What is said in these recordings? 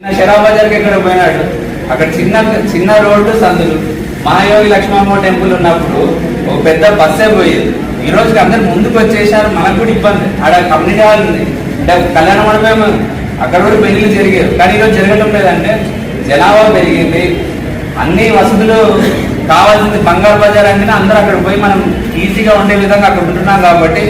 చిన్న షరాబ్ బజార్కి ఎక్కడ పోయినాడు? అక్కడ చిన్న చిన్న రోడ్డు సందులు. మహాయోగి లక్ష్మమ్మ టెంపుల్ ఉన్నప్పుడు ఒక పెద్ద బస్సే పోయేది. ఈ రోజుకి అందరు ముందుకు వచ్చేసారు మనకు కూడా ఇబ్బంది. ఆడ కమ్యూనిటీ హాల్ ఉంది. అంటే కళ్యాణ మండపం అక్కడ కూడా పెళ్ళి జరిగారు. కానీ ఈరోజు జరగడం లేదంటే జనాభా పెరిగింది. అన్ని వసతులు కావాల్సింది బంగారు బజార్ అంటే అందరూ అక్కడ పోయి మనం ఈజీగా ఉండే విధంగా అక్కడ ఉంటున్నాం కాబట్టి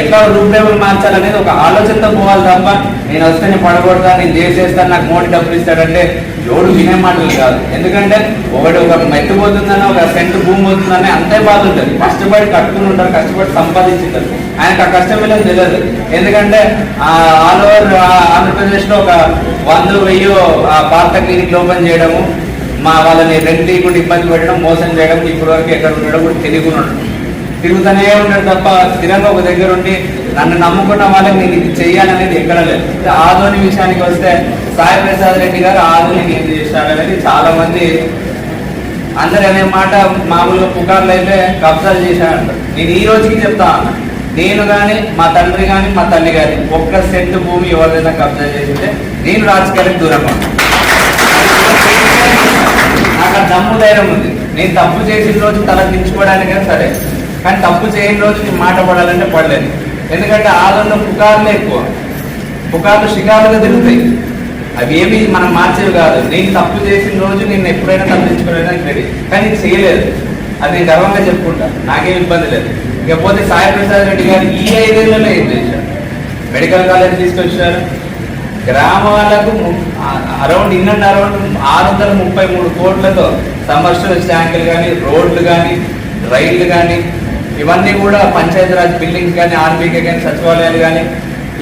ఎట్లా రూపురేఖలు మార్చాలనేది ఒక ఆలోచనతో పోవాలి తప్ప నేను వస్తే నేను పడకూడదా నేను చేసేస్తాను నాకు మోడీ డబ్బులు ఇస్తాడంటే ఎవడు వినే మాటలు కాదు. ఎందుకంటే ఒకటి ఒక మెట్టు పోతుందని ఒక సెంటు భూమి పోతుందని అంతే బాధ ఉంటుంది. కష్టపడి కట్టుకుని ఉంటారు కష్టపడి సంపాదించుంటారు. ఆయనకు ఆ కష్టం విలువ తెలియదు. ఎందుకంటే ఆల్ ఓవర్ ఆంధ్రప్రదేశ్లో ఒక వంద వెయ్యో ఆ పార్త క్లినిక్ ఓపెన్ చేయడము మా వాళ్ళని రెంట్ ఇవ్వకుండా ఇబ్బంది పెట్టడం మోసం చేయడం ఇప్పటి వరకు ఎక్కడ ఉండడం కూడా తెలియకుండా తిరుగుతూనే ఉంటాడు తప్ప స్థిరంగా ఒక దగ్గర ఉండి నన్ను నమ్ముకున్న వాళ్ళకి నేను ఇది చేయాలనేది ఎక్కడ లేదు. ఆధోని విషయానికి వస్తే సాయి ప్రసాద్ రెడ్డి గారు ఆధోని ఏం చేశాడనేది చాలా మంది అందరు అనే మాట మామూలుగా పుకార్లు అయితే కబ్జాలు చేశాడంట నేను ఈ రోజుకి చెప్తా నేను కానీ మా తండ్రి కానీ మా తల్లి కానీ ఒక్క సెంటు భూమి ఎవరిదైనా కబ్జా చేసింటే నేను రాజకీయాలకు దూరంగా నాకు ఆ దమ్ము ధైర్యం ఉంది. నేను తప్పు చేసిన రోజు తల దించుకోవడానికైనా సరే కానీ తప్పు చేయని రోజు నీ మాట పడాలంటే పడలేదు ఎందుకంటే ఆదంలో పుకార్లే ఎక్కువ. పుకార్లు షికారులుగా తిరుగుతాయి. అవి ఏమి మనం మార్చేవి కాదు. నేను తప్పు చేసిన రోజు నేను ఎప్పుడైనా తప్పించుకోలేదని రెడీ. కానీ నేను చేయలేదు. అది నేను గర్వంగా చెప్పుకుంటా. నాకేం ఇబ్బంది లేదు. ఇకపోతే సాయి ప్రసాద్ రెడ్డి గారు ఈ ఐదేళ్ళలో ఏం చేశారు? మెడికల్ కాలేజ్ తీసుకొచ్చారు. గ్రామాలకు అరౌండ్ ఇన్ అండ్ అరౌండ్ ఆరు వందల ముప్పై మూడు కోట్లతో సమర్షల్ ట్యాంకులు కానీ రోడ్లు కానీ రైళ్ళు కానీ ఇవన్నీ కూడా పంచాయతీరాజ్ బిల్డింగ్స్ కానీ ఆర్బీకే కానీ సచివాలయాలు కానీ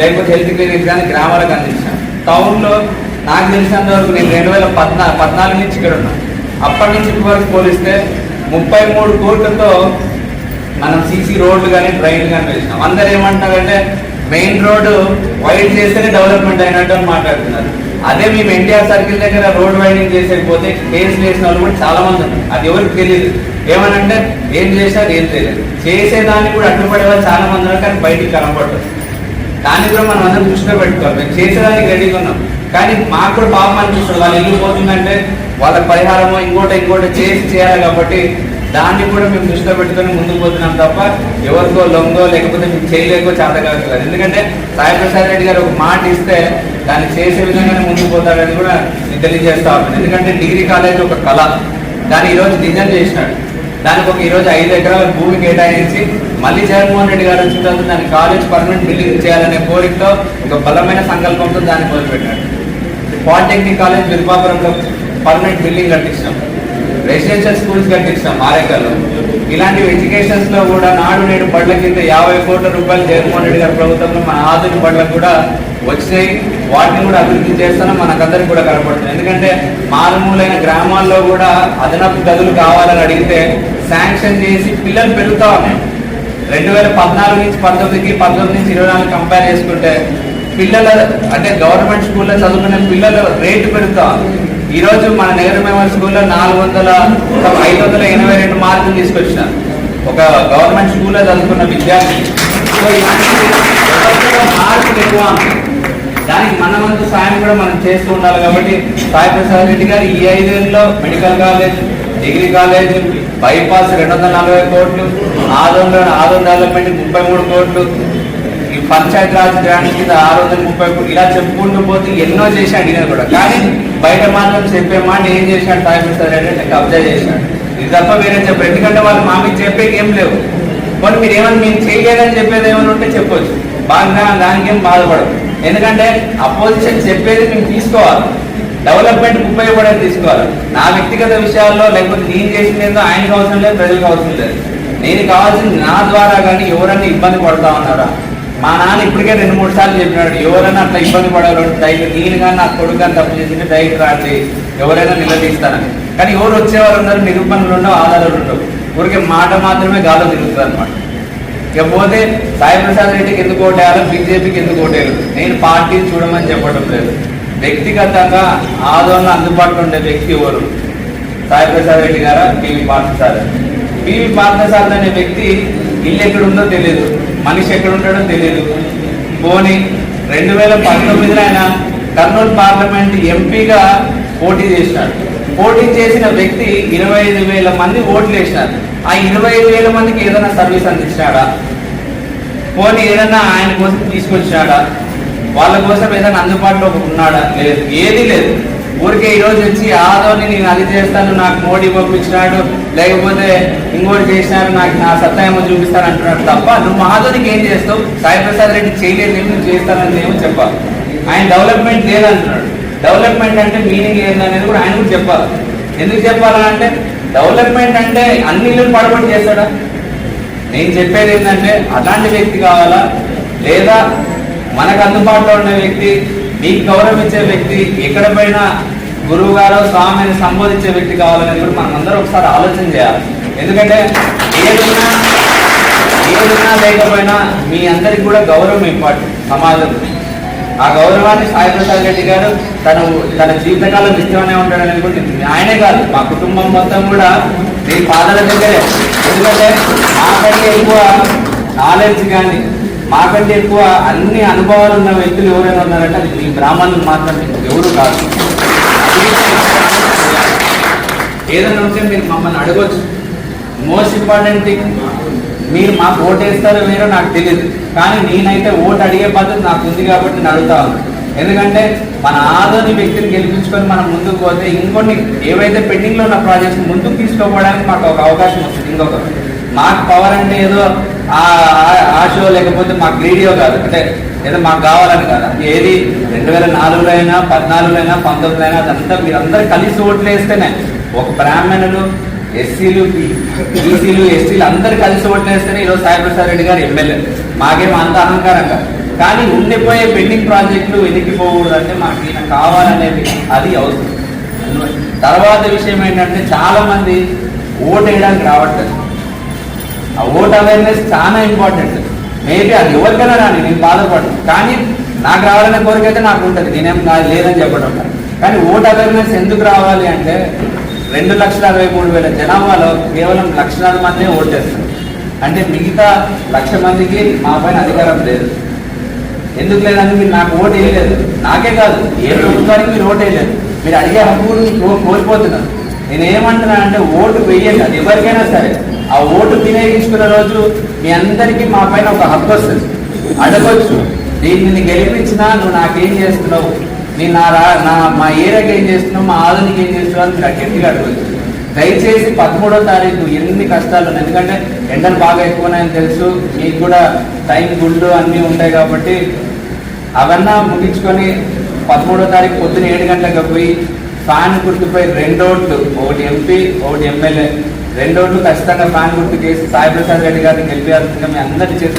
లేకపోతే హెల్త్ క్లినిక్స్ కానీ గ్రామాలకు అందించాం. టౌన్లో నాకు తెలిసినంత వరకు నేను రెండు వేల పద్నా పద్నాలుగు నుంచి ఇక్కడ ఉన్నా. అప్పటి నుంచి వరకు పోలిస్తే ముప్పై మూడు కోట్లతో మనం సీసీ రోడ్లు కానీ డ్రైన్లు కానీ వేసినాం. అందరు ఏమంటారంటే మెయిన్ రోడ్డు వైడ్ చేస్తేనే డెవలప్మెంట్ అయినట్టు అని మాట్లాడుతున్నారు. అదే మేము ఎన్టీఆర్ సర్కిల్ దగ్గర రోడ్ వైడింగ్ చేసేకపోతే కేసులు వేసిన వాళ్ళు కూడా చాలా మంది ఉన్నారు. అది ఎవరికి తెలియదు. ఏమనంటే ఏం చేశారు ఏం తెలియదు. చేసేదాన్ని కూడా అడ్డుపడే వాళ్ళు చాలా మంది ఉన్నారు కానీ బయటికి కనపడరు దాన్ని కూడా మనం అందరం దృష్టిలో పెట్టుకోవాలి. మేము చేసేదానికి రెడీగా ఉన్నాం. కానీ మాకు కూడా పాపం అనిపిస్తుంది. వాళ్ళు ఇల్లు పోతుందంటే వాళ్ళ పరిహారమో ఇంకోటి ఇంకోటి చేసి చేయాలి కాబట్టి దాన్ని కూడా మేము దృష్టిలో పెట్టుకొని ముందుకు పోతున్నాం తప్ప ఎవరికో లొంగో లేకపోతే మేము చేయలేకో చేత ఎందుకంటే సాయి ప్రసాద్ రెడ్డి గారు ఒక మాట ఇస్తే దాన్ని చేసే విధంగానే ముందుకు పోతాడని కూడా నేను తెలియజేస్తా ఉన్నాను. ఎందుకంటే డిగ్రీ కాలేజ్ ఒక కళ. దాన్ని ఈరోజు నిజం చేసినాడు. దానికి ఒక ఈరోజు ఐదు ఎకరాల భూమి కేటాయించి మళ్ళీ జగన్మోహన్ రెడ్డి గారు వచ్చిన తర్వాత దాని కాలేజ్ పర్మనెంట్ బిల్డింగ్ చేయాలనే కోరికతో ఒక బలమైన సంకల్పంతో దాన్ని మొదలుపెట్టాడు పాలిటెక్నిక్ కాలేజ్ విరుపాపురంలో పర్మనెంట్ బిల్డింగ్ కట్టించాం. రెసిడెన్షియల్ స్కూల్స్ కట్టించాం ఆరేకల్లో. ఇలాంటి ఎడ్యుకేషన్స్లో కూడా నాడు నేడు బడ్ల కింద యాభై కోట్ల రూపాయలు జగన్మోహన్ రెడ్డి గారి ప్రభుత్వంలో మన ఆధునిక బడ్లకు కూడా వచ్చినాయి వాటిని కూడా అభివృద్ధి చేస్తాను మనకందరికి కూడా కనపడుతుంది. ఎందుకంటే మారుమూలైన గ్రామాల్లో కూడా అదనపు గదులు కావాలని అడిగితే శాంక్షన్ చేసి పిల్లలు పెరుగుతా ఉన్నాయి. రెండు వేల పద్నాలుగు నుంచి పంతొమ్మిదికి పంతొమ్మిది నుంచి ఇరవై నాలుగు కంపేర్ చేసుకుంటే పిల్లల అంటే గవర్నమెంట్ స్కూల్లో చదువుకునే పిల్లల రేటు పెరుగుతా ఉంది. ఈ రోజు మన నెహ్రూ మెమోరియల్ స్కూల్లో నాలుగు వందల ఐదు వందల ఎనభై రెండు మార్కులు తీసుకొచ్చిన ఒక గవర్నమెంట్ స్కూల్లో చదువుకున్న విద్యార్థి. మార్కులు ఎక్కువ. దానికి మన వంతు సాయం కూడా మనం చేస్తూ ఉండాలి కాబట్టి సాయి ప్రసాద్ రెడ్డి గారు ఈ ఐదేళ్ళలో medical college degree college bypass రెండు వందల నలభై కోట్లు ఆదోళన ఆదోళన డెవలప్మెంట్ ముప్పై మూడు కోట్లు పంచాయత్ రాజ్ గ్రాంట్ కింద ఆరు వందల ముప్పై ఇలా చెప్పుకుంటూ పోతే ఎన్నో చేశాడు ఈయన కూడా. కానీ బయట మాత్రం చెప్పే మాట ఏం చేశాడు సాయి ప్రసాద్ అంటే కబ్జా చేశాడు. ఇది తప్ప వేరే చెప్పారు. ఎందుకంటే వాళ్ళు మా మీకు చెప్పేకి ఏం లేవు. కొన్ని మీరు ఏమైనా మేము చేయలేదని చెప్పేది ఏమైనా ఉంటే చెప్పొచ్చు. బాగా దానికేం బాధపడదు ఎందుకంటే అపోజిషన్ చెప్పేది మేము తీసుకోవాలి. డెవలప్మెంట్ ఉపయోగపడేది తీసుకోవాలి. నా వ్యక్తిగత విషయాల్లో లేకపోతే నేను చేసింది ఏందో ఆయనకు అవసరం లేదు ప్రజలకు అవసరం లేదు. నేను కావాల్సింది నా ద్వారా కానీ ఎవరైనా ఇబ్బంది పడతా ఉన్నారా? మా నాన్న ఇప్పటికే రెండు మూడు సార్లు చెప్పినాడు ఎవరైనా అట్లా ఇబ్బంది పడేవాళ్ళు డైరెక్ట్ నేను కానీ నా కొడుకు కానీ తప్పు చేసింది డైరెక్ట్ రాండి ఎవరైనా నిలదీస్తానని కానీ ఎవరు వచ్చేవారు ఉన్నారు నిరూపణలు ఉండవు ఆధారాలు ఉండవు. ఊరికే మాట మాత్రమే గాలో తిరుగుతుంది అనమాట ఇకపోతే సాయి ప్రసాద్ రెడ్డికి ఎందుకు ఓటేయాలో బీజేపీకి ఎందుకు ఓటేయాలి? నేను పార్టీని చూడమని చెప్పడం లేదు. వ్యక్తిగతంగా ఆదోళన అందుబాటులో ఉండే వ్యక్తి ఎవరు? సాయి ప్రసాద్ రెడ్డి గారా పివి పార్థసారథి? పివి పార్థసారథి అనే వ్యక్తి ఇల్లు ఎక్కడుందో తెలియదు. మనిషి ఎక్కడుంటాడో తెలియదు. పోనీ రెండు వేల పంతొమ్మిదిలో ఆయన కర్నూలు పార్లమెంట్ ఎంపీగా పోటీ చేసినాడు పోటీ చేసిన వ్యక్తి ఇరవై ఐదు వేల మంది ఓట్లు వేసినారు ఆ ఇరవై ఐదు వేల మందికి ఏదైనా సర్వీస్ అందించినాడా పోనీ ఏదైనా ఆయన కోసం తీసుకొచ్చినాడా వాళ్ళ కోసం ఏదైనా అందుబాటులో ఉన్నాడా? లేదు. ఏది లేదు. ఊరికే ఈరోజు వచ్చి ఆదోని నేను అది చేస్తాను నాకు మోడీ పంపించినాడు లేకపోతే ఇంకోటి చేసినాడు నాకు నా సత్తా ఏమో చూపిస్తాను అంటున్నాడు తప్ప నువ్వు ఆదోనికి ఏం చేస్తావు? సాయి ప్రసాద్ రెడ్డి చేయలేదు నువ్వు చేస్తానని ఏమో చెప్పాలి. ఆయన డెవలప్మెంట్ లేదంటున్నాడు. డెవలప్మెంట్ అంటే మీనింగ్ ఏందనేది కూడా ఆయన కూడా చెప్పాలి. ఎందుకు చెప్పాలంటే డెవలప్మెంట్ అంటే అన్ని ఇల్లు పడబడి చేస్తాడా? నేను చెప్పేది ఏంటంటే అలాంటి వ్యక్తి కావాలా? లేదా మనకు అందుబాటులో ఉన్న వ్యక్తి మీకు గౌరవించే వ్యక్తి ఎక్కడ పోయినా గురువు గారు స్వామిని సంబోధించే వ్యక్తి కావాలని కూడా మనం అందరూ ఒకసారి ఆలోచన చేయాలి. ఎందుకంటే ఏదున్నా ఏదున్నా లేకపోయినా మీ అందరికి కూడా గౌరవం ఇంపార్టెంట్ సమాజం ఆ గౌరవాన్ని సాయి ప్రసాద్ రెడ్డి గారు తను తన జీవితకాలం ఇష్టమనే ఉంటాడని కూడా ఆయనే కాదు మా కుటుంబం మొత్తం కూడా మీ పాదల దగ్గరే. ఎందుకంటే నాకంటే ఎక్కువ నాలెడ్జ్ కానీ మాకంటే ఎక్కువ అన్ని అనుభవాలు ఉన్న వ్యక్తులు ఎవరైనా ఉన్నారంటే అది మీ బ్రాహ్మణులు మాత్రమే ఎవరు కాదు. ఏదైనా ఉంటే మీరు మమ్మల్ని అడగవచ్చు మోస్ట్ ఇంపార్టెంట్ థింగ్ మీరు మాకు ఓటు వేస్తారో వేరో నాకు తెలియదు కానీ నేనైతే ఓటు అడిగే పద్ధతి నాకు ఉంది కాబట్టి నేను అడుగుతా ఎందుకంటే మన ఆదోని వ్యక్తిని గెలిపించుకొని మనం ముందుకు పోతే ఇంకొన్ని ఏవైతే పెండింగ్లో ఉన్న ప్రాజెక్ట్స్ ముందుకు తీసుకోవడానికి మాకు ఒక అవకాశం వస్తుంది. ఇంకొక మాకు పవర్ అంటే ఏదో ఆశో లేకపోతే మాకు గ్రీడియో కాదు. అంటే ఏదో మాకు కావాలని కాదు. ఏది? రెండు వేల నాలుగులో అయినా పద్నాలుగులో అయినా పంతొమ్మిదిలో అయినా అదంతా మీరందరూ కలిసి ఓట్లు వేస్తేనే ఒక బ్రాహ్మణులు ఎస్సీలు బీసీలు ఎస్సీలు అందరు కలిసి ఓట్లేస్తేనే ఈరోజు సాయిప్రసాద్ రెడ్డి గారు ఎమ్మెల్యే. మాకేం అంత అహంకారంగా. కానీ ఉండిపోయే పెండింగ్ ప్రాజెక్టులు వెనక్కిపోకూడదు అంటే మాకు ఈయన కావాలనేది అది అవసరం. తర్వాత విషయం ఏంటంటే చాలామంది ఓటు వేయడానికి రావట్లేదు. ఆ ఓట్ అవేర్నెస్ చాలా ఇంపార్టెంట్ మేబీ అది ఎవరికైనా రాని నేను బాధపడను. కానీ నాకు రావాలనే కోరిక అయితే నాకు ఉంటుంది. నేనేం నా- లేదని చెప్పడం కానీ ఓట్ అవేర్నెస్ ఎందుకు రావాలి అంటే రెండు లక్షల అరవై మూడు వేల జనాభాలో కేవలం లక్షలాది మందే ఓటేస్తారు అంటే మిగతా లక్ష మందికి మా పైన అధికారం లేదు. ఎందుకు లేదని మీరు నాకు ఓటు వేయలేదు. నాకే కాదు ఏ ప్రభుత్వానికి మీరు ఓటు వేయలేదు. మీరు అడిగే హక్కును కోల్పోతున్నారు. నేను ఏమంటున్నా అంటే ఓటు వేయండి. అది ఎవరికైనా సరే. ఆ ఓటు వినియోగించుకున్న రోజు మీ అందరికీ మా పైన ఒక హక్కు వస్తుంది. అడగొచ్చు. దీన్ని గెలిపించినా నువ్వు నాకేం చేస్తున్నావు? నేను నా రా నా మా ఏరియాకి ఏం చేస్తున్నావు? మా ఆధునిక ఏం చేస్తున్నావు? అని మీరు గట్టిగా అడగొచ్చు. దయచేసి పదమూడో తారీఖు ఎన్ని కష్టాలు ఎందుకంటే ఎండలు బాగా ఎక్కువనాయని తెలుసు. మీకు కూడా టైం గుళ్ళు అన్నీ ఉంటాయి కాబట్టి అవన్నా ముగించుకొని పదమూడో తారీఖు పొద్దున ఏడు గంటలకు పోయి ఫ్యాన్ గుర్తుపై రెండోట్లు ఒకటి ఎంపీ ఒకటి ఎమ్మెల్యే. రెండోట్లు ఖచ్చితంగా ఫ్యాన్ గుర్తు చేసి సాయి ప్రసాద్ రెడ్డి గారిని గెలిపేయాల్సిందిగా మీ అందరి చేసి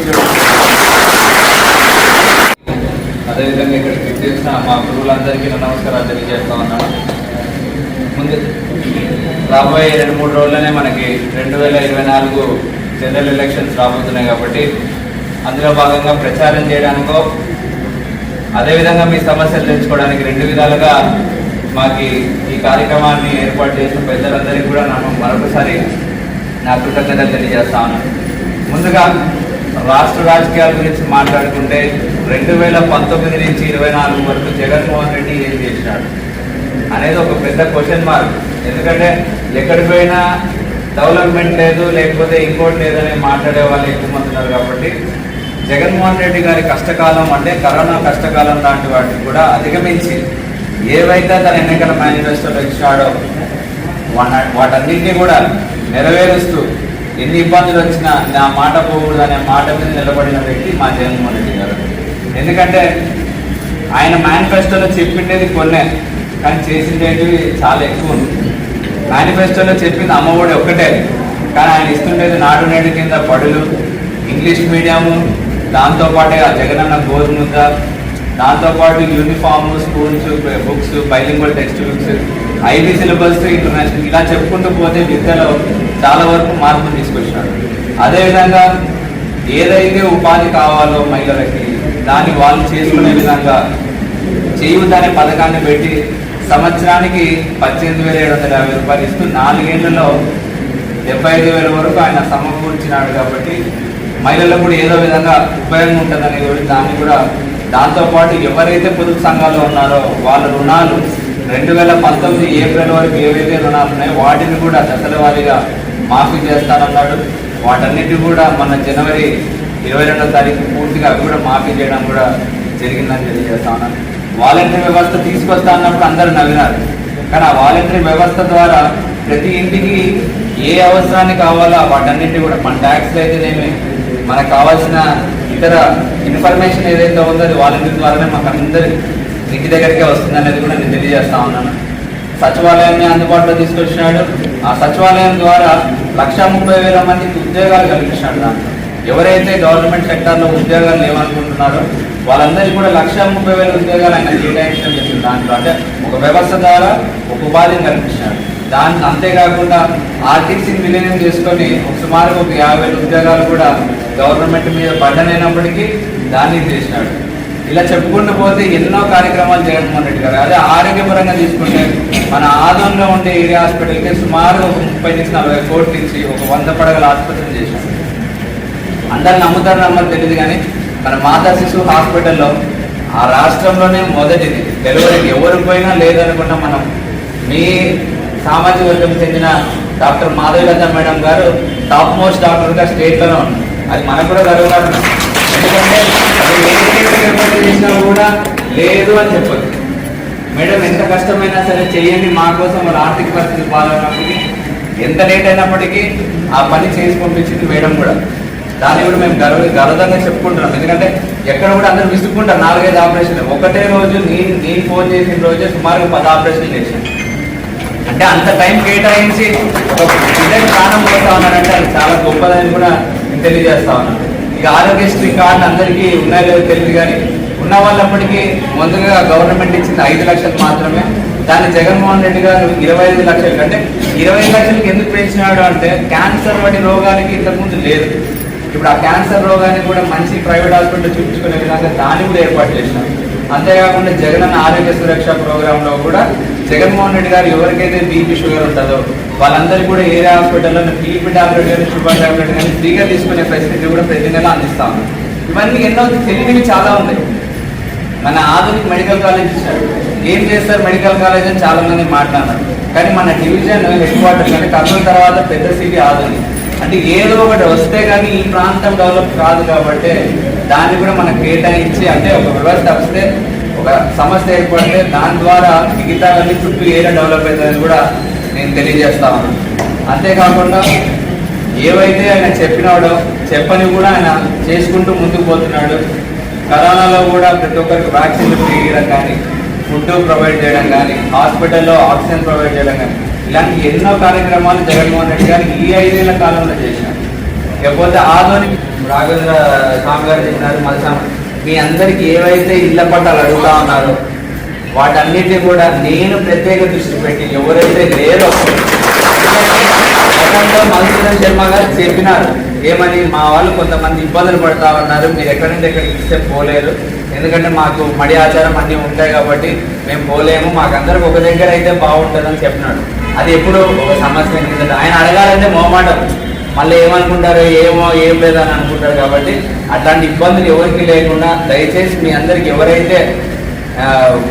అదేవిధంగా ఇక్కడ చేసిన మా గురువులందరికీ నమస్కారాలు తెలియజేస్తా ఉన్నాను. ముందు రాబోయే రెండు మూడు రోజుల్లోనే మనకి రెండు వేల ఇరవై నాలుగు జనరల్ ఎలక్షన్స్ రాబోతున్నాయి కాబట్టి అందులో భాగంగా ప్రచారం చేయడానికో అదేవిధంగా మీ సమస్యలు తెలుసుకోవడానికి రెండు విధాలుగా మాకు ఈ కార్యక్రమాన్ని ఏర్పాటు చేసిన పెద్దలందరికీ కూడా నన్ను మరొకసారి నా కృతజ్ఞతలు తెలియజేస్తాను ముందుగా రాష్ట్ర రాజకీయాల గురించి మాట్లాడుకుంటే రెండు వేల పంతొమ్మిది నుంచి ఇరవై నాలుగు వరకు జగన్మోహన్ రెడ్డి ఏం చేసినాడు అనేది ఒక పెద్ద క్వశ్చన్ మార్క్ ఎందుకంటే ఎక్కడికి పోయినా డెవలప్మెంట్ లేదు లేకపోతే ఇంకోటి లేదని మాట్లాడే వాళ్ళు ఎక్కువ మంది ఉన్నారు కాబట్టి జగన్మోహన్ రెడ్డి గారి కష్టకాలం అంటే కరోనా కష్టకాలం లాంటి వాటిని కూడా అధిగమించి ఏవైతే తన ఎన్నికల మేనిఫెస్టోలో ఇచ్చాడో వాటన్నింటినీ కూడా నెరవేరుస్తూ ఎన్ని ఇబ్బందులు వచ్చినా నా మాట పోకూడదు అనే మాట మీద నిలబడిన వ్యక్తి మా జగన్మోహన్ రెడ్డి గారు. ఎందుకంటే ఆయన మేనిఫెస్టోలో చెప్పిండేది కొన్నే కానీ చేసిండేటివి చాలా ఎక్కువ. ఉంది మేనిఫెస్టోలో చెప్పింది అమ్మఒడి ఒక్కటే కానీ ఆయన ఇస్తుండేది నాడు నేడు కింద పడులు ఇంగ్లీష్ మీడియము దాంతోపాటే ఆ జగనన్న గోధుముద్ద దాంతోపాటు uniform schools books bilingual text books IB syllabus international ఇలా చెప్పుకుంటూ పోతే విద్యలో చాలా వరకు మార్పులు తీసుకొచ్చినాడు అదేవిధంగా ఏదైతే ఉపాధి కావాలో మహిళలకి దాన్ని వాళ్ళు చేసుకునే విధంగా చేయూత అనే పథకాన్ని పెట్టి సంవత్సరానికి పద్దెనిమిది వేల ఏడు వందల యాభై రూపాయలు ఇస్తూ నాలుగేళ్ళలో డెబ్బై ఐదు వేల వరకు ఆయన సమకూర్చినాడు కాబట్టి మహిళలకు కూడా ఏదో విధంగా ఉపయోగం ఉంటుంది కూడా దాన్ని కూడా దాంతోపాటు ఎవరైతే పొదుపు సంఘాలు ఉన్నారో వాళ్ళ రుణాలు రెండు వేల పంతొమ్మిది ఏప్రిల్ వరకు ఏవైతే రుణాలు ఉన్నాయో వాటిని కూడా దశల వారీగా మాఫీ చేస్తానన్నాడు. వాటన్నిటి కూడా మన జనవరి ఇరవై రెండో తారీఖు పూర్తిగా అవి కూడా మాఫీ చేయడం కూడా జరిగిందని తెలియజేస్తా ఉన్నాను. వాలంటరీ వ్యవస్థ తీసుకొస్తా అన్నప్పుడు అందరూ నవ్వినారు. కానీ ఆ వాలంటరీ వ్యవస్థ ద్వారా ప్రతి ఇంటికి ఏ అవసరాన్ని కావాలో వాటన్నిటి కూడా మన ట్యాక్స్ అయితేనేమి మనకు కావాల్సిన ఇతర ఇన్ఫర్మేషన్ ఏదైతే ఉందో అది వాలంటీర్ ద్వారానే మాకు అందరి ఇంటి దగ్గరికే వస్తుంది అనేది కూడా నేను తెలియజేస్తా ఉన్నాను. సచివాలయాన్ని అందుబాటులో తీసుకొచ్చినాడు. ఆ సచివాలయం ద్వారా లక్షా ముప్పై వేల మందికి ఉద్యోగాలు కల్పించినాడు దాంట్లో. ఎవరైతే గవర్నమెంట్ సెక్టార్లో ఉద్యోగాలు లేవనుకుంటున్నారో వాళ్ళందరికీ కూడా లక్షా ముప్పై వేల ఉద్యోగాలు ఆయన కేటాయించడం జరిగింది దాంట్లో. అంటే ఒక వ్యవస్థ ద్వారా ఒక ఉపాధిని కల్పించినాడు దాని అంతేకాకుండా ఆర్టీసీని విలీనం చేసుకొని ఒక సుమారు ఒక యాభై ఉద్యోగాలు కూడా గవర్నమెంట్ మీద పడ్డనైనప్పటికీ దాన్ని చేసినాడు. ఇలా చెప్పుకుంటూ పోతే ఎన్నో కార్యక్రమాలు జగన్మోహన్ రెడ్డి గారు అదే ఆరోగ్యపరంగా తీసుకుంటే మన ఆదంలో ఉండే ఏరియా హాస్పిటల్కి సుమారు ఒక ముప్పై నుంచి నలభై కోట్లు ఇచ్చి ఒక వంద పడగల ఆసుపత్రిని చేశాం అందరు నమ్ముతారు నమ్మరు తెలియదు కానీ మన మాతా శిశు హాస్పిటల్లో ఆ రాష్ట్రంలోనే మొదటిది. డెలివరీకి ఎవరు పోయినా లేదనుకున్నా మనం మీ సామాజిక వర్గం చెందిన డాక్టర్ మాధవీలత మేడం గారు టాప్ మోస్ట్ డాక్టర్గా స్టేట్లోనే ఉన్నారు. అది మనకు కూడా గర్వకారణం. ఎందుకంటే అది చేసినా కూడా లేదు అని చెప్పదు మేడం ఎంత కష్టమైనా సరే చేయండి మా కోసం వాళ్ళ ఆర్థిక పరిస్థితి బాగాలేనప్పటికీ ఎంత లేట్ అయినప్పటికీ ఆ పని చేసి పంపించింది మేడం కూడా. దాన్ని కూడా మేము గర్వ గర్వంగా చెప్పుకుంటున్నాం. ఎందుకంటే ఎక్కడ కూడా అందరూ విసుక్కుంటారు. నాలుగైదు ఆపరేషన్లు. ఒకటే రోజు నేను నేను ఫోన్ చేసిన రోజే సుమారుగా పది ఆపరేషన్లు చేశాను అంటే అంత టైం కేటాయించి ఒక బిడ్డకి ప్రాణం పోతా ఉన్నారంటే అది చాలా గొప్పదని కూడా నేను తెలియజేస్తా ఉన్నాను. ఇక ఆరోగ్యశ్రీ కార్డు అందరికీ ఉన్నాయో లేదో తెలియదు కానీ ఉన్న వాళ్ళప్పటికీ ముందుగా గవర్నమెంట్ ఇచ్చింది ఐదు లక్షలు మాత్రమే. దాన్ని జగన్మోహన్ రెడ్డి గారు ఇరవై ఐదు లక్షలు. కంటే ఇరవై లక్షలకి ఎందుకు పెంచినాడు అంటే క్యాన్సర్ వంటి రోగానికి ఇంతకుముందు లేదు. ఇప్పుడు ఆ క్యాన్సర్ రోగాన్ని కూడా మంచి ప్రైవేట్ హాస్పిటల్ చూపించుకునే విధంగా దాన్ని కూడా ఏర్పాటు చేసినాం అంతేకాకుండా జగనన్న ఆరోగ్య సురక్ష ప్రోగ్రాంలో కూడా జగన్మోహన్ రెడ్డి గారు ఎవరికైతే బీపీ షుగర్ ఉంటుందో వాళ్ళందరికీ కూడా ఏరియా హాస్పిటల్లో బీపీ టాబ్లెట్ కానీ షుగర్ టాబ్లెట్ కానీ ఫ్రీగా తీసుకునే ఫెసిలిటీ కూడా ప్రతి నెల అందిస్తాం ఇవన్నీ ఎన్నో తెలియనివి చాలా ఉన్నాయి. మన ఆధునిక మెడికల్ కాలేజ్ ఇచ్చారు. ఏం చేస్తారు మెడికల్ కాలేజ్ అని చాలా మంది మాట్లాడారు. కానీ మన డివిజన్ హెడ్ క్వార్టర్ అంటే కర్నూలు తర్వాత పెద్ద సిటీ ఆధునిక. అంటే ఏదో ఒకటి వస్తే కానీ ఈ ప్రాంతం డెవలప్ కాదు కాబట్టి దాన్ని కూడా మనం కేటాయించి అంటే ఒక వ్యవస్థ వస్తే ఒక సమస్య ఏర్పడితే దాని ద్వారా మిగతావన్నీ చుట్టూ ఏరియా డెవలప్ అవుతుందని కూడా నేను తెలియజేస్తా ఉన్నాను. అంతేకాకుండా ఏవైతే ఆయన చెప్పినాడో చెప్పని కూడా ఆయన చేసుకుంటూ ముందుకు పోతున్నాడు. కరోనాలో కూడా ప్రతి ఒక్కరికి వ్యాక్సిన్లు తీయడం కానీ ఫుడ్ ప్రొవైడ్ చేయడం కానీ హాస్పిటల్లో ఆక్సిజన్ ప్రొవైడ్ చేయడం కానీ ఇలాంటి ఎన్నో కార్యక్రమాలు జగన్మోహన్ రెడ్డి గారు ఈ ఐదేళ్ళ కాలంలో చేశారు లేకపోతే ఆధునిక రాఘవేంద్ర స్వామి గారు చేసినారు మధుసామి మీ అందరికి ఏవైతే ఇళ్ళ పట్టాలు అడుగుతా ఉన్నారో వాటన్నిటిని కూడా నేను ప్రత్యేక దృష్టి పెట్టి ఎవరైతే లేరో గతంలో మధుసూదన్ శర్మ గారు చెప్పినారు ఏమని మా వాళ్ళు కొంతమంది ఇబ్బందులు పడతా ఉన్నారు మీరు ఎక్కడి నుండి ఎక్కడికి ఇస్తే పోలేరు ఎందుకంటే మాకు మడి ఆచారం అన్నీ ఉంటాయి కాబట్టి మేము పోలేము మాకందరికి ఒక దగ్గర అయితే బాగుంటుందని చెప్పినాడు. అది ఎప్పుడు ఒక సమస్య కింద. ఆయన అడగాలంటే మోమాటం మళ్ళీ ఏమనుకుంటారో ఏమో ఏం లేదని అనుకుంటారు కాబట్టి అట్లాంటి ఇబ్బందులు ఎవరికి లేకుండా దయచేసి మీ అందరికి ఎవరైతే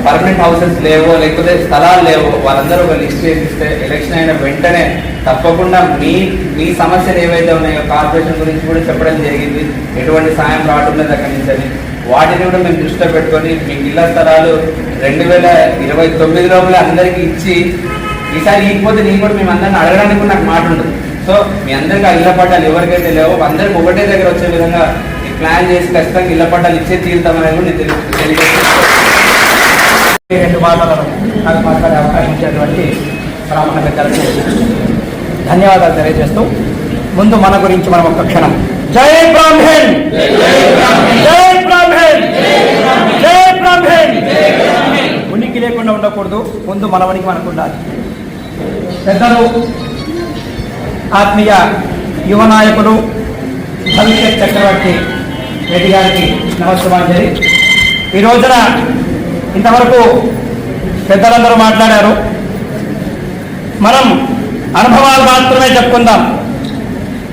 పర్మనెంట్ హౌసెస్ లేవో లేకపోతే స్థలాలు లేవో వాళ్ళందరూ ఒక లిస్ట్ చేసిస్తే ఎలక్షన్ అయిన వెంటనే తప్పకుండా మీ మీ సమస్యలు ఏవైతే ఉన్నాయో కార్పొరేషన్ గురించి కూడా చెప్పడం జరిగింది. ఎటువంటి సాయం రావడం అక్కడి నుంచి వాటిని కూడా మేము దృష్టిలో పెట్టుకొని మీ ఇళ్ళ స్థలాలు రెండు వేల ఇరవై తొమ్మిది లోపల అందరికీ ఇచ్చి ఈసారి ఇకపోతే నేను కూడా మేము అందరిని అడగడానికి నాకు మాట ఉండదు. సో మీ అందరికీ ఆ ఇళ్ళ పట్టాలు ఎవరికైతే లేవో అందరికి ఒకటే దగ్గర వచ్చే విధంగా ప్లాన్ చేసి ఖచ్చితంగా ఇళ్ళ పట్టాలు ఇచ్చే తీరుతామని కూడా నేను తెలియజేస్తున్నాను. రెండు మాటలను నాకు మాట్లాడే అవకాశం ఇచ్చినటువంటి బ్రాహ్మణ పెద్దలకు ధన్యవాదాలు తెలియజేస్తూ ముందు మన గురించి మనం ఒక్క క్షణం. జై బ్రాహ్మణ్! జై బ్రాహ్మణ్! జై బ్రాహ్మణ్! ఉనికి లేకుండా ఉండకూడదు. ముందు మనవనికి మనకు ఉండాలి. పెద్దలు ఆత్మీయ యువ నాయకులు భవిష్యత్ చక్రవర్తి రెడ్డి గారికి నమస్కారం ఈ రోజున ఇంతవరకు పెద్దలందరూ మాట్లాడారు. మనం అనుభవాలు మాత్రమే చెప్పుకుందాం.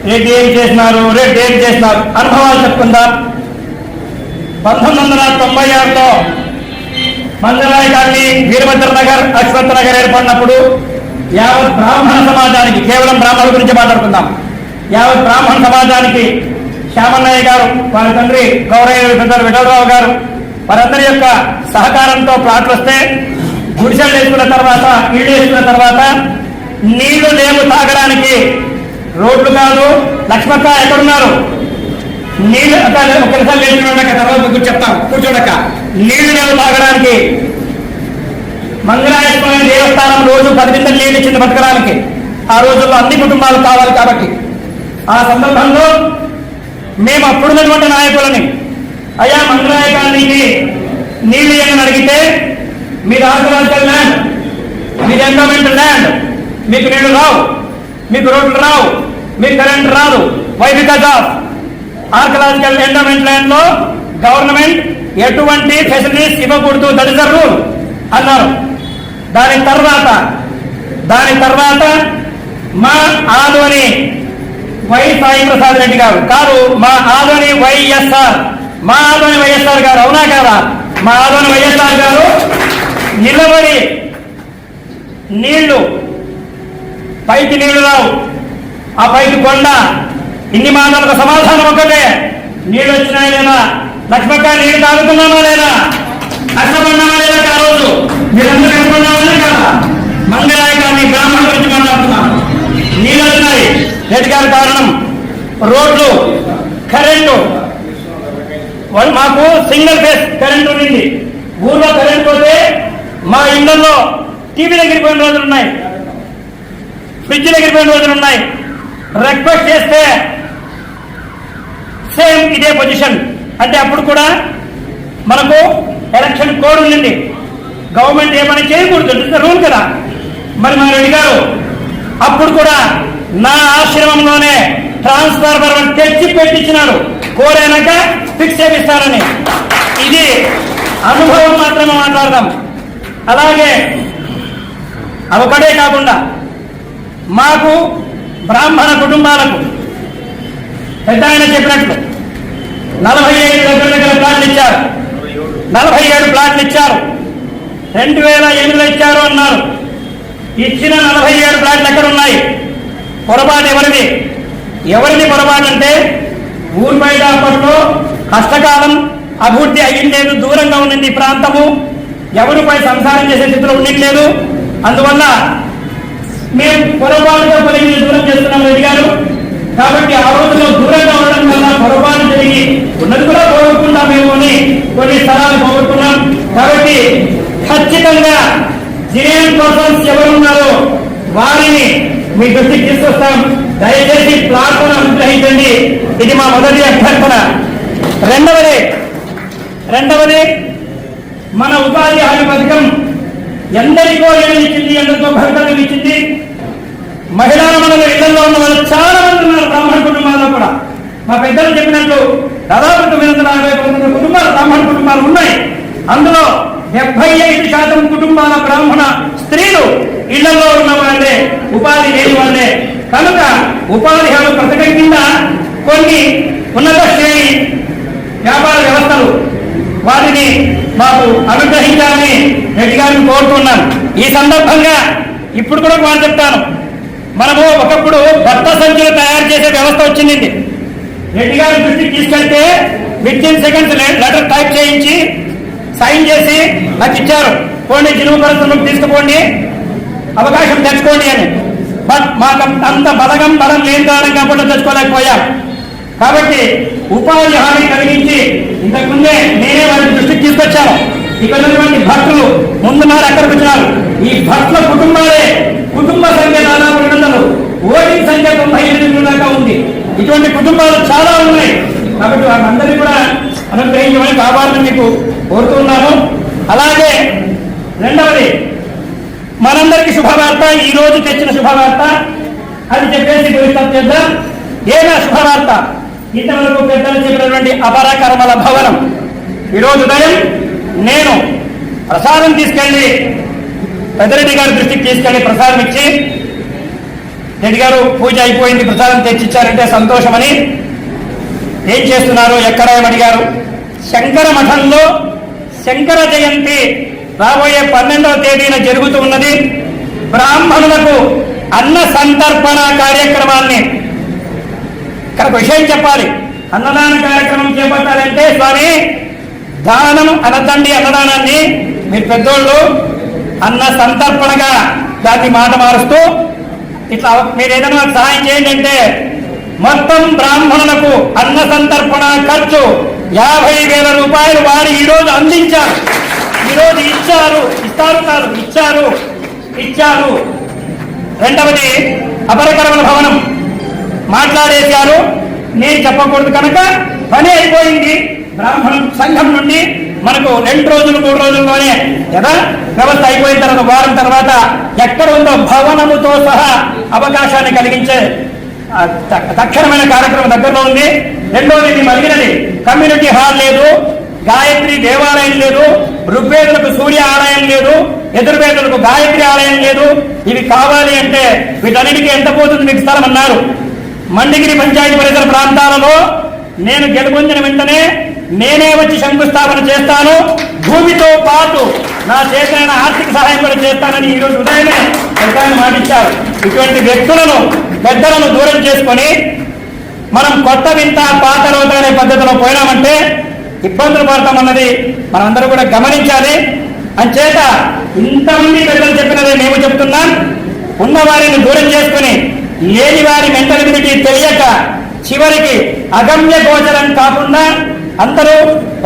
రెడ్డి ఏం చేసినారు రెడ్డి ఏం చేసినారు అనుభవాలు చెప్పుకుందాం. పంతొమ్మిది వందల తొంభై ఆరులో మంగళాయ కాలనీ వీరభద్ర నగర్ అశ్వత్ నగర్ ఏర్పడినప్పుడు యావత్ బ్రాహ్మణ సమాజానికి కేవలం బ్రాహ్మణుల గురించి మాట్లాడుకుందాం. యావత్ బ్రాహ్మణ సమాజానికి శ్యామన్నయ్య గారు వారి తండ్రి గౌరయ్య పెద్దలు విఠలరావు గారు వారందరి యొక్క సహకారంతో ప్లాట్లు వస్తే గుడిసెలు వేసుకున్న తర్వాత ఇళ్ళు వేసుకున్న తర్వాత నీళ్ళు లేవు తాగడానికి. రోడ్లు కాదు లక్ష్మక్క ఎక్కడున్నారు? నీళ్ళు అక్క ఒకసారి లేచున్నాక తర్వాత మీకు చెప్తాం కూర్చోడక్క. నీళ్ళు లేవు తాగడానికి. మంగళాయ స్వామి దేవస్థానం రోజు పరిమితం లేని చిన్న బతకడానికి ఆ రోజుల్లో అన్ని కుటుంబాలు కావాలి కాబట్టి. ఆ సందర్భంలో మేము అప్పుడున్నటువంటి నాయకులని అయ్యా మంగళాయ కాలనీకి నీళ్ళు ఏమని అడిగితే మీరు ఆర్కలాజికల్ ల్యాండ్. మీ ఎండోమెంటల్ ల్యాండ్. మీకు నీళ్ళు రావు. మీకు రోడ్లు రావు. మీకు కరెంట్ రాదు. Why? Because of archaeological endowment ల్యాండ్లో గవర్నమెంట్ ఎటువంటి ఫెసిలిటీస్ ఇవ్వకూడదు. దట్ ఇస్ ద రూల్ అన్నారు. దాని తర్వాత దాని తర్వాత మా ఆదోని వై సాయి ప్రసాద్ రెడ్డి గారు. కాదు మా ఆదోని వైఎస్ఆర్. మా ఆదోని వైఎస్ఆర్ గారు అవునా కాదా? మా ఆదోని వైఎస్ఆర్ గారు నిలబడి నీళ్ళు పైకి నీళ్ళు రావు. ఆ పైకి కొండ ఇన్ని మాటలకు సమాధానం ఒకటే నీళ్ళు వచ్చినాయి లేదా? లక్ష్మక్క నీళ్ళు తాగుతున్నామా లేదా? కష్టపడ్డామా లేదా ఆ రోజు? మీరందరూ కష్టపడినామా లేదా కదా మంగళాయ కానీ బ్రాహ్మణ గురించి మాట్లాడుతున్నాను. నీళ్ళు వచ్చినాయి రెడ్డి గారి కారణం రోడ్లు కరెంటు. వాళ్ళు మాకు సింగిల్ ఫేస్ కరెంట్ ఉండింది ఊర్లో కరెంట్ పోతే మా ఇళ్ళలో టీవీ దగ్గర పోయిన రోజులు ఉన్నాయి. ఫ్రిడ్జ్ దగ్గర పోయిన రోజులు ఉన్నాయి. రిక్వెస్ట్ చేస్తే సేమ్ ఇదే పొజిషన్. అంటే అప్పుడు కూడా మనకు ఎలక్షన్ కోడ్ ఉండింది గవర్నమెంట్ ఏమైనా చేయకూడదు ఇట్స్ రూల్ కదా. మరి మన రెడ్డి గారు అప్పుడు కూడా నా ఆశ్రమంలోనే ట్రాన్స్ఫార్మర్ తెచ్చి పెట్టించినారు. కోరైనాక ఫిక్స్ చేపిస్తారని. ఇది అనుభవం మాత్రమే మాట్లాడదాం. అలాగే అవొకటే కాకుండా మాకు బ్రాహ్మణ కుటుంబాలకు పెద్ద ఆయన చెప్పినట్లు నలభై ఏడు దగ్గర దగ్గర ప్లాట్లు ఇచ్చారు. నలభై ఏడు ప్లాట్లు ఇచ్చారు. రెండు వేల ఎనిమిదిలో ఇచ్చారు అన్నారు. ఇచ్చిన నలభై ఏడు ప్లాట్లు ఎక్కడ ఉన్నాయి పొరపాటు ఎవరిది? ఎవరిది పొరపాటు అంటే ఊరు బయట అప్పట్లో కష్టకాలం అభివృద్ధి అయ్యింలేదు దూరంగా ఉండింది ఈ ప్రాంతము. ఎవరిపై సంసారం చేసే స్థితిలో ఉండట్లేదు అందువల్ల మేము పొరపాటుగా పలికి దూరం చేస్తున్నాం రెడ్డి గారు. కాబట్టి ఆ రోజులో దూరంగా ఉండడం వల్ల పొరపాటు జరిగి ఉన్నది కూడా పోగొట్టుకుంటామేమో అని కొన్ని స్థలాలు పోగొట్టుకుంటాం. కాబట్టి ఖచ్చితంగా జిరియన్ పర్సన్స్ ఎవరున్నారో వారిని మీ దృష్టికి తీసుకొస్తాం. దయచేసి ప్లాట్ను అనుగ్రహించండి. ఇది మా మొదటి అభ్యర్థన. రెండవది రెండవది మన ఉపాధి హామీ పథకం ఎందరికో ఏమి ఇచ్చింది ఎందరికో భద్రతలు ఇచ్చింది మహిళా మనలో ఇళ్ళలో ఉన్న వాళ్ళు చాలా మంది ఉన్నారు బ్రాహ్మణ కుటుంబాల్లో కూడా. మా పెద్దలు చెప్పినట్లు దాదాపు తొమ్మిది వందల అరవై తొమ్మిది కుటుంబాలు బ్రాహ్మణ కుటుంబాలు ఉన్నాయి. అందులో డెబ్బై ఐదు శాతం కుటుంబాల బ్రాహ్మణ స్త్రీలు ఇళ్ళలో ఉన్న వాళ్ళే ఉపాధి లేని వాళ్ళే కనుక ఉపాధి హామీ పథకం కింద కొన్ని ఉన్నత శ్రేణి వ్యాపార వ్యవస్థలు వాటిని మాకు అనుగ్రహించాలని రెడ్డి గారిని కోరుతున్నాను. ఈ సందర్భంగా ఇప్పుడు కూడా మాట చెప్తాను. మనము ఒకప్పుడు భర్త సంచులు తయారు చేసే వ్యవస్థ వచ్చింది. రెడ్డి గారి దృష్టికి తీసుకెళ్తే with in seconds letter type చేయించి సైన్ చేసి నాకు ఇచ్చారు. పోండి జిలుగు పరిశ్రమకు తీసుకుపోండి. అవకాశం తెచ్చుకోండి అని. బట్ మాకు అంత బలగం బలం లేని కారణం కాబట్టి తెచ్చుకోలేకపోయాం. కాబట్టి ఉపాధి హామీ కలిగించి ఇంతకుముందే నేనే వారి దృష్టికి తీసుకొచ్చాను. ఇక్కడ ఉన్నటువంటి భక్తులు ముందున్నారు ఎక్కడికి వచ్చినారు. ఈ భక్తుల కుటుంబాలే కుటుంబ సంఖ్య దాదాపు రెండు వందలు. ఓటింగ్ సంఖ్య తొంభై ఎనిమిది దాకా ఉంది. ఇటువంటి కుటుంబాలు చాలా ఉన్నాయి. కాబట్టి వాళ్ళందరినీ కూడా అనుగ్రహించమని కావాలని మీకు కోరుతున్నాను. అలాగే రెండవది మనందరికి శుభవార్త ఈ రోజు తెచ్చిన శుభవార్త. అది చెప్పేసి భవిష్యత్ చేద్దాం. ఏనా శుభవార్త? ఇంతవరకు పెద్దలు చెప్పినటువంటి అపరకర్మల భవనం. ఈరోజు ఉదయం నేను ప్రసాదం తీసుకెళ్ళి పెద్దరెడ్డి గారి దృష్టికి తీసుకెళ్ళి ప్రసాదం ఇచ్చి రెడ్డి గారు పూజ అయిపోయింది ప్రసాదం తెచ్చిచ్చారంటే సంతోషమని ఏం చేస్తున్నారు? ఎక్కడ ఏమడిగారు? అడిగారు శంకర మఠంలో శంకర జయంతి రాబోయే పన్నెండవ తేదీన జరుగుతూ ఉన్నది. బ్రాహ్మణులకు అన్న సంతర్పణ కార్యక్రమాన్ని ఇక్కడ విషయం చెప్పాలి. అన్నదాన కార్యక్రమం చేపట్టాలంటే స్వామి దానం అనదండి అన్నదానాన్ని. మీరు పెద్దోళ్ళు అన్న సంతర్పణగా దాన్ని మాట మారుస్తూ ఇట్లా మీరు ఏదైనా సహాయం చేయండి అంటే మొత్తం బ్రాహ్మణులకు అన్న సంతర్పణ ఖర్చు యాభై వేల రూపాయలు వారు ఈరోజు అందించారు. ఈరోజు ఇచ్చారు ఇస్తారు కాదు ఇచ్చారు ఇచ్చారు. రెండవది అపరకరమల భవనం. మాట్లాడేశారు నేను చెప్పకూడదు కనుక పని అయిపోయింది. బ్రాహ్మణ సంఘం నుండి మనకు రెండు రోజులు మూడు రోజుల్లోనే కదా వ్యవస్థ అయిపోయిన తర్వాత వారం తర్వాత ఎక్కడ ఉందో భవనముతో సహా అవకాశాన్ని కలిగించే తక్షణమైన కార్యక్రమం దగ్గరలో ఉంది. రెండోది ఇది మలిగినది కమ్యూనిటీ హాల్ లేదు గాయత్రి దేవాలయం లేదు ఋగ్వేదులకు సూర్య ఆలయం లేదు ఎదుర్వేదులకు గాయత్రి ఆలయం లేదు. ఇవి కావాలి అంటే వీటన్నిటికీ ఎంత పోతుంది మీకు స్థలం అన్నారు. మండిగిరి పంచాయతీ పరిసర ప్రాంతాలలో నేను గెలుపొందిన వెంటనే నేనే వచ్చి శంకుస్థాపన చేస్తాను. భూమితో పాటు నా చేసిన ఆర్థిక సహాయం కూడా చేస్తానని ఈ రోజు ఉదయమే పెద్దాయన మాటిచ్చారు. ఇటువంటి వ్యక్తులను పెద్దలను దూరం చేసుకొని మనం కొత్త వింత పాత రోత అనే పద్ధతిలో పోయినామంటే ఇబ్బందులు పడతామన్నది మనందరూ కూడా గమనించాలి. అంచేత ఇంతమంది పెద్దలు చెప్పినదే మేము చెప్తున్నాం. ఉన్నవారిని దూరం చేసుకుని లేని వారి మెంటలిబిలిటీ తెలియక చివరికి అగమ్య గోచరం కాకుండా అందరూ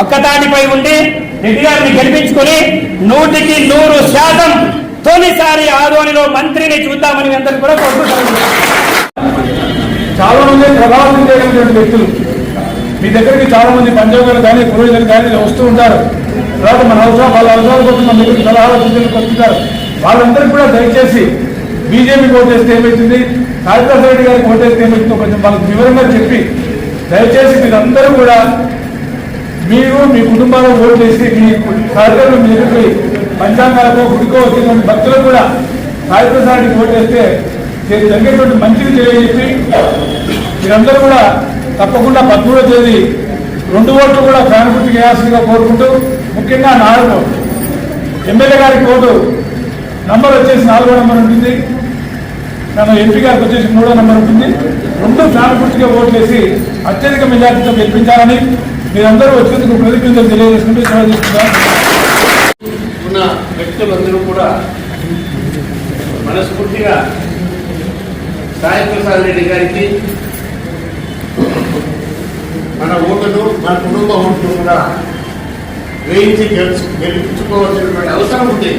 ఒక్కతాటిపై ఉండి రెడ్డి గారిని గెలిపించుకుని నూటికి నూరు శాతం తొలిసారి ఆదోనిలో మంత్రిని చూద్దామని అందరూ కూడా కోరుకుంటున్నాం. చాలా మంది ప్రభావితం చేయగలిగినటువంటి వ్యక్తులు. మీ దగ్గరికి చాలా మంది పంజాబీలు కానీ పురోహితులు కానీ వస్తూ ఉంటారు. తర్వాత మన అవసరం వాళ్ళ అవసరాల కోసం మన దగ్గరికి సలహాలు సూచనలు వస్తుంటారు. వాళ్ళందరికీ కూడా దయచేసి బీజేపీకి ఓటేస్తే ఏమవుతుంది కాళిదాస్ రెడ్డి గారికి ఓటేస్తే ఏమవుతుందో కొంచెం వాళ్ళకి వివరంగా చెప్పి దయచేసి మీరందరూ కూడా మీరు మీ కుటుంబాలకు ఓటు చేసి మీ సహచరులు మీ దగ్గరికి పంచాంగాలకు గుడికో వచ్చినటువంటి భక్తులు కూడా సాయిప్రసాద్కి రెడ్డికి ఓటేస్తే దీనికి జరిగేటువంటి మంచిని తెలియజెప్పి మీరందరూ కూడా తప్పకుండా పదమూడో తేదీ రెండు ఓట్లు కూడా ప్రాణపూర్తి చేయాల్సిందిగా కోరుకుంటూ ముఖ్యంగా నాలుగు ఎమ్మెల్యే గారికి ఓటు నంబర్ వచ్చేసి నాలుగో నంబర్ ఉంటుంది. నన్ను ఎంపీ గారికి వచ్చేసి మూడో నంబర్ ఉంటుంది. రెండు ప్రాణపూర్తిగా గుర్తుగా ఓట్లు వేసి అత్యధిక మెజార్టీతో గెలిపించాలని మీరందరూ వచ్చేందుకు ప్రతిజ్ఞలు తెలియజేసుకుంటూ సేవ చేస్తున్నారు ఉన్న వ్యక్తులందరూ కూడా మనస్ఫూర్తిగా సాయి రెడ్డి గారికి మన ఓటును మన కుటుంబ ఓటును కూడా వేయించి గెలుచు గెలిపించుకోవాల్సినటువంటి అవసరం ఉంది.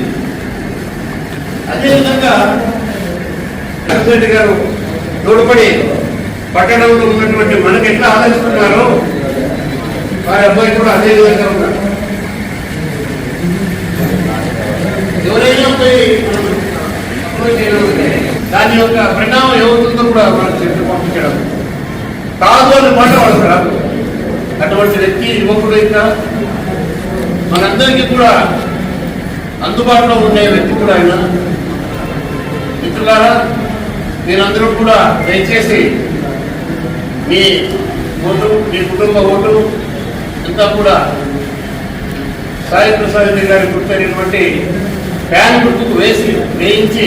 అదేవిధంగా రెడ్డి గారు తోడ్పడి పట్టణంలో ఉన్నటువంటి మనకి ఎట్లా ఆలోచిస్తున్నారో వారి అబ్బాయి కూడా అదే విధంగా ఉన్నారు ఎవరైనా పోయి అప్రోచ్ దాని యొక్క పరిణామం ఏమవుతుందో కూడా మనం చెప్పి పంపించడం. కాదు అనే మాట వాళ్ళకి అటువంటి వ్యక్తి యువకుడు ఇంకా మనందరికీ కూడా అందుబాటులో ఉండే వ్యక్తి కూడా ఆయన. మిత్రులారా మీరందరూ కూడా దయచేసి మీ ఓటు మీ కుటుంబ ఓటు అంతా కూడా సాయి ప్రసాద్ రెడ్డి గారి గుర్తైనటువంటి ఫ్యాన్ గుర్తుకు వేసి వేయించి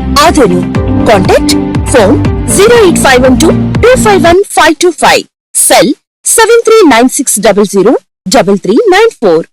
Adoni contact phone zero eight five one two two five one five two five cell seven three nine six double zero double three nine four